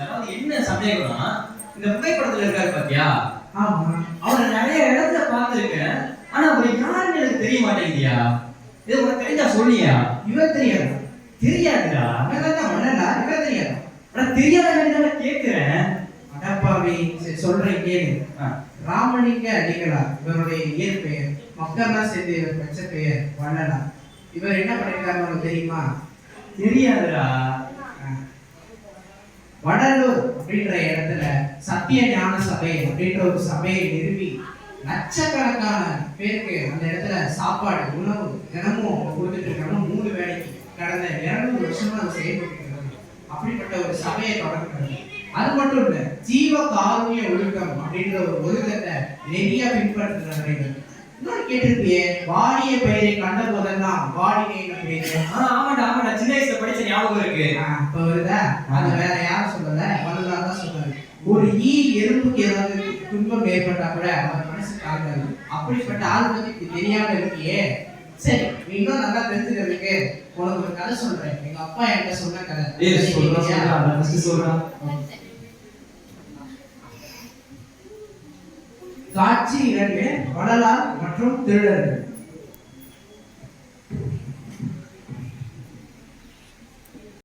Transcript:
அதாவது என்ன சந்தேகம்னா இந்த புகைப்படத்துல இருக்காரு பாத்தியா? ஆமா. அவரை நிறைய இடத்துல பார்த்திருக்கேன். ஆனா அவர் யாருன்னு எனக்கு தெரிய மாட்டேங்குதியா? இது உனக்கு தெரிஞ்சா சொல்லியா? இவர் தெரியாது. தெரியாதுடா. அவன் தான் மன்னனா இவர் தெரியாது. ஆனா தெரியாத கேட்கிறேன். அடப்பாவி. சரி சொல்றேன் கேளு. ராமலிங்க அடிகளா இவருடைய இயற்பெயர். மக்கள்லாம் சேர்ந்து இவர் பெற்ற பெயர் வண்ணனா இவர் என்ன பண்ணிருக்காருன்னு உனக்கு தெரியுமா? தெரியாதுடா. வடலூர் அப்படின்ற இடத்துல சத்திய ஞான சபை அப்படின்ற ஒரு சபையை நிறுவி லட்சக்கணக்கான பேருக்கு அந்த இடத்துல சாப்பாடு உணவு தினமும் அவங்க கொடுத்துட்டு இருக்காங்க. மூணு வேலைக்கு கடந்த இருநூறு வருஷமா அதை செயல்பட்டு அப்படிப்பட்ட ஒரு சபையை தொடங்குறது. அது மட்டும் இல்ல ஜீவ காருண்ய ஒழுக்கம் அப்படின்ற ஒரு ஒழுக்கத்தை நிறைய பின்பற்றுறவர்கள் இன்னொரு கேட்டிருப்பியே வாடிய பெயரை கண்ட போதெல்லாம் வாடினேன் அப்படின்னு ஆமாடா ஆமாடா சின்ன வயசுல படிச்ச ஞாபகம் இருக்கு. இப்ப வருதா? அது வேற யாரும் சொல்லல. வள்ளலார் தான் சொன்னாரு. ஒரு ஈ எறும்புக்கு ஏதாவது துன்பம் ஏற்பட்டா கூட அவர் மனசு தாங்காது அப்படிப்பட்ட ஆள் பத்தி தெரியாம இருக்கியே. சரி இன்னும் நல்லா தெரிஞ்சுக்கிறதுக்கு உனக்கு ஒரு கதை சொல்றேன். எங்க அப்பா என்கிட்ட சொன்ன கதை. ஏய் சொல்றா சொல்றா. நான் ஃபர்ஸ்ட் சொல்றேன் காட்சி இரண்டு வள்ளலார் மற்றும் திருடர்கள்.